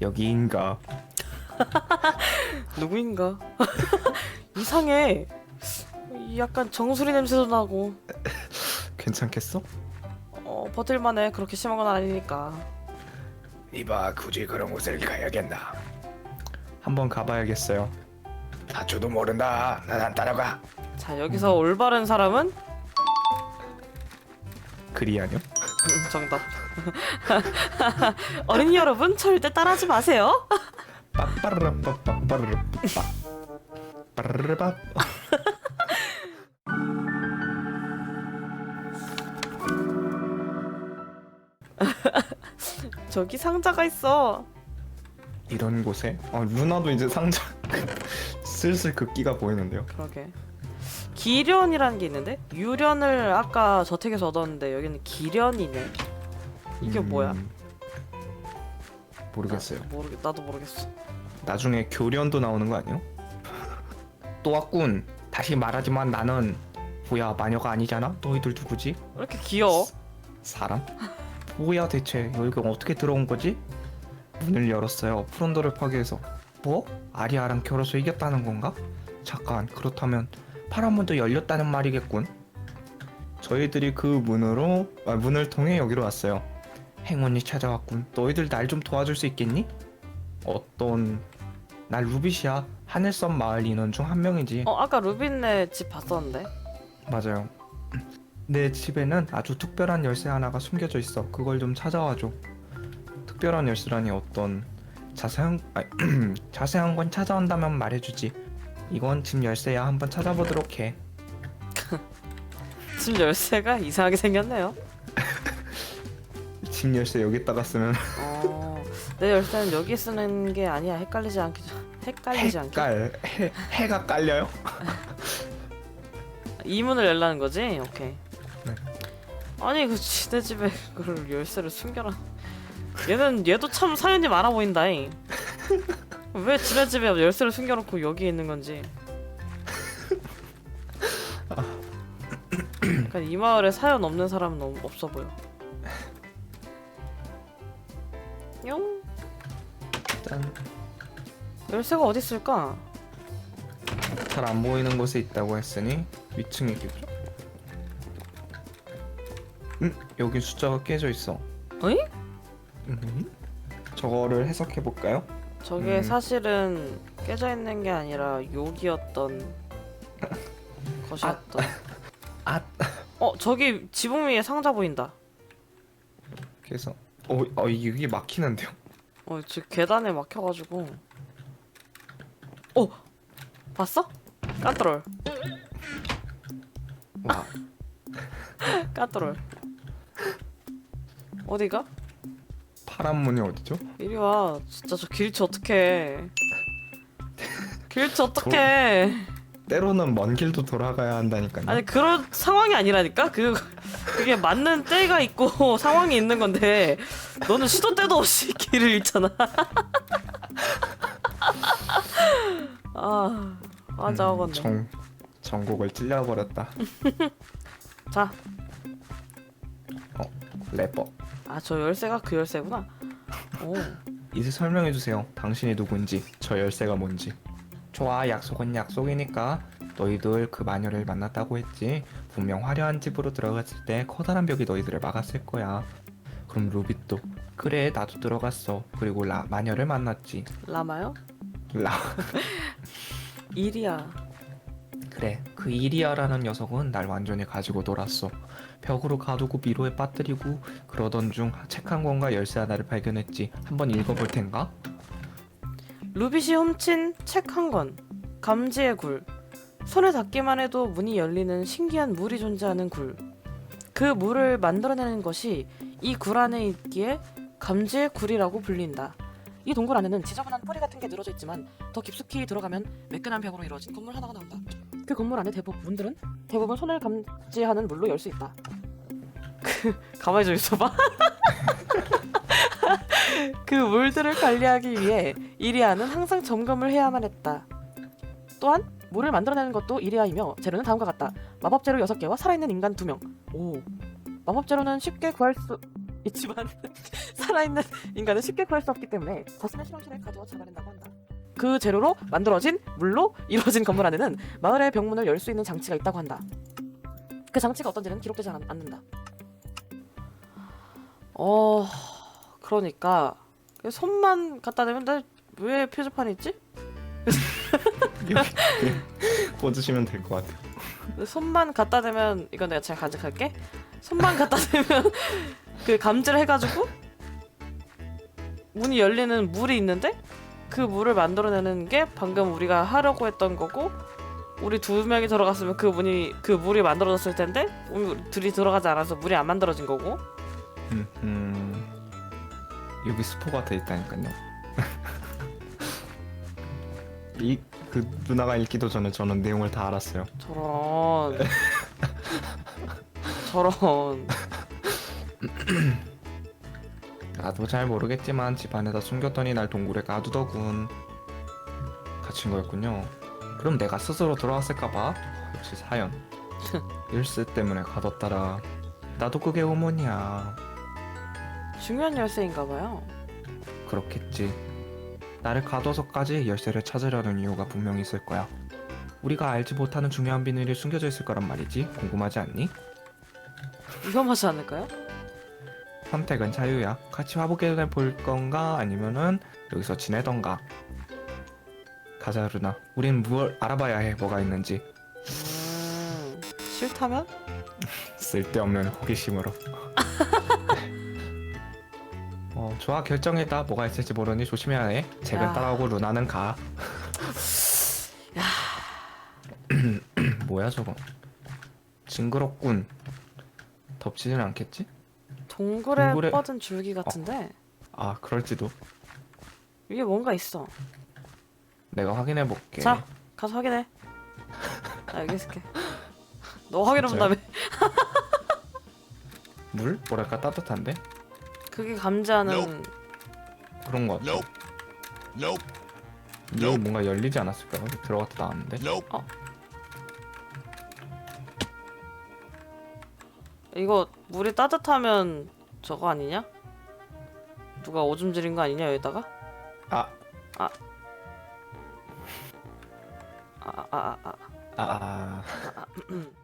여기인가? 누구인가? 이상해. 약간 정수리 냄새도 나고. 괜찮겠어? 어, 버틸만해. 그렇게 심한 건 아니니까. 이봐 굳이 그런 곳을 가야겠나 한번 가봐야겠어요. 다쳐도 모른다 난 안 따라가 자, 여기서 올바른 사람은 그리 아니요? 음, 정답. 어린이 여러분 절대 따라하지 마세요. 저기 상자가 있어. 이런 곳에 아 루나도 이제 상자 슬슬 극기가 보이는데요. 그러게. 기련이라는 게 있는데 유련을 아까 저택에서 얻었는데 여기는 기련이네. 이게 음, 뭐야? 모르겠어요. 모르겠. 나도 모르겠어. 나중에 교련도 나오는 거 아니에요? 또 왔군. 다시 말하지만 나는 뭐야 마녀가 아니잖아. 너희들 누구지? 왜 이렇게 귀여워? 사람? 뭐야 대체 여기가 어떻게 들어온 거지? 문을 열었어요. 프론도를 파괴해서 뭐? 아리아랑 결혼해서 이겼다는 건가? 잠깐 그렇다면 파란 문도 열렸다는 말이겠군. 저희들이 그 문으로 아, 문을 통해 여기로 왔어요. 행운이 찾아왔군. 너희들 날 좀 도와줄 수 있겠니? 어떤 날 루빗이야. 하늘섬 마을 인원 중 한 명이지. 어 아까 루빈네 집 봤었는데. 맞아요. 내 집에는 아주 특별한 열쇠 하나가 숨겨져 있어. 그걸 좀 찾아와 줘. 특별한 열쇠라니 어떤 자세한 아니, 자세한 건 찾아온다면 말해주지. 이건 집 열쇠야. 한번 찾아보도록 해. 집 열쇠가 이상하게 생겼네요. 집 열쇠 여기다가 쓰면 어, 내 열쇠는 여기 쓰는 게 아니야. 헷갈리지 않게. 헷갈리지 않게. 해깔 해 해가 깔려요? 이 문을 열라는 거지? 오케이. 네. 아니 그 지네 집에 그걸 열쇠를 숨겨라. 얘는 얘도 참 사연이 많아 보인다잉. 왜 지네 집에 열쇠를 숨겨놓고 여기 있는 건지. 이 마을에 사연 없는 사람은 없어 보여. 용 짠. 열쇠가 어디 있을까? 잘 안 보이는 곳에 있다고 했으니 위층이겠죠. 음 여기 숫자가 깨져 있어. 어이? 음. 저거를 해석해 볼까요? 저게 음. 사실은 깨져 있는 게 아니라 욕이었던 것이었던. 아 어 저기 지붕 위에 상자 보인다. 그래서 어, 어 이게 막히는데요. 어 지금 계단에 막혀가지고. 어 봤어? 까트롤 와 까트롤. 어디가? 파란 문이 어디죠? 이리 와. 진짜 저 길치 어떡해. 길치 어떡해. 때로는 먼 길도 돌아가야 한다니까요. 아니 그런 상황이 아니라니까 그 그게 맞는 때가 있고 상황이 있는 건데 너는 시도 때도 없이 길을 잃잖아. 아 맞아 음, 음, 정 전곡을 찔려버렸다. 자, 래퍼. 아 저 열쇠가 그 열쇠구나. 오, 이제 설명해 주세요. 당신이 누군지, 저 열쇠가 뭔지. 좋아, 약속은 약속이니까. 너희들 그 마녀를 만났다고 했지. 분명 화려한 집으로 들어갔을 때 커다란 벽이 너희들을 막았을 거야. 그럼 루빗도 그래 나도 들어갔어. 그리고 라 마녀를 만났지. 라마요? 라 일이야. 그래 그 이리아라는 녀석은 날 완전히 가지고 놀았어 벽으로 가두고 미로에 빠뜨리고 그러던 중 책 한 권과 열쇠 하나를 발견했지 한번 읽어볼 텐가? 루빗이 훔친 책 한 권. 감지의 굴. 손에 닿기만 해도 문이 열리는 신기한 물이 존재하는 굴. 그 물을 만들어내는 것이 이 굴 안에 있기에 감지의 굴이라고 불린다. 이 동굴 안에는 지저분한 뿌리 같은 게 늘어져 있지만 더 깊숙이 들어가면 매끈한 벽으로 이루어진 건물 하나가 나온다. 그 건물 안에 대부분 문들은 대부분 손을 감지하는 물로 열 수 있다. 그 가만히 좀 있어봐. 그 물들을 관리하기 위해 이리아는 항상 점검을 해야만 했다. 또한 물을 만들어내는 것도 이리아이며 재료는 다음과 같다. 마법 재료 6개와 살아있는 인간 2명. 오. 마법 재료는 쉽게 구할 수 있지만 살아있는 인간은 쉽게 구할 수 없기 때문에 자신의 실험실에 가두어 잡아낸다고 한다. 그 재료로 만들어진 물로 이루어진 건물 안에는 마을의 병문을 열 수 있는 장치가 있다고 한다. 그 장치가 어떤지는 기록되지 않, 않는다. 어, 그러니까 그 손만 갖다 대면 나 왜 표지판이 있지? 꽂으시면 될 것 같아요. 손만 갖다 대면 이건 내가 잘 간직할게. 손만 갖다 대면 그 감지를 해가지고 문이 열리는 물이 있는데 그 물을 만들어내는 게 방금 우리가 하려고 했던 거고 우리 두 명이 들어갔으면 그 문이 그 물이 만들어졌을 텐데 우리 둘이 들어가지 않아서 물이 안 만들어진 거고 음, 음 여기 스포가 돼 있다니까요. 이 그 누나가 읽기도 전에 저는 내용을 다 알았어요. 저런 저런 나도 잘 모르겠지만 집 안에다 숨겼더니 날 동굴에 가두더군. 갇힌 거였군요. 그럼 내가 스스로 돌아왔을까봐 역시 사연. 일스 때문에 가뒀더라. 나도 그게 어머니야. 중요한 열쇠인가 봐요. 그렇겠지. 나를 가둬서까지 열쇠를 찾으려는 이유가 분명히 있을 거야. 우리가 알지 못하는 중요한 비밀이 숨겨져 있을 거란 말이지. 궁금하지 않니? 위험하지 않을까요? 선택은 자유야. 같이 화보게를 볼 건가 아니면은 여기서 지내던가. 가자 루나. 우린 뭘 알아봐야 해. 뭐가 있는지. 음, 싫다면? 쓸데없는 호기심으로. 어, 좋아 결정했다. 뭐가 있을지 모르니 조심해야 해. 잭은 야. 따라오고 루나는 가. 뭐야 저거? 징그럽군. 덮치진 않겠지? 동굴에 동굴에- 뻗은 줄기 같은데 아 그럴지도. 위에 뭔가 있어. 내가 확인해 볼게. 자, 가서 확인해. 나 여기 있을게. 너 확인하면 다음에 물? 뭐랄까 따뜻한데? 그게 감지하는 그런 거 같아. 이거 뭔가 열리지 않았을까요? 들어갔다 나왔는데. Nope. 이거 물이 따뜻하면 저거 아니냐? 누가 오줌 지린 거 아니냐 여기다가? 아, 아, 아, 아, 아. 아, 아. 음.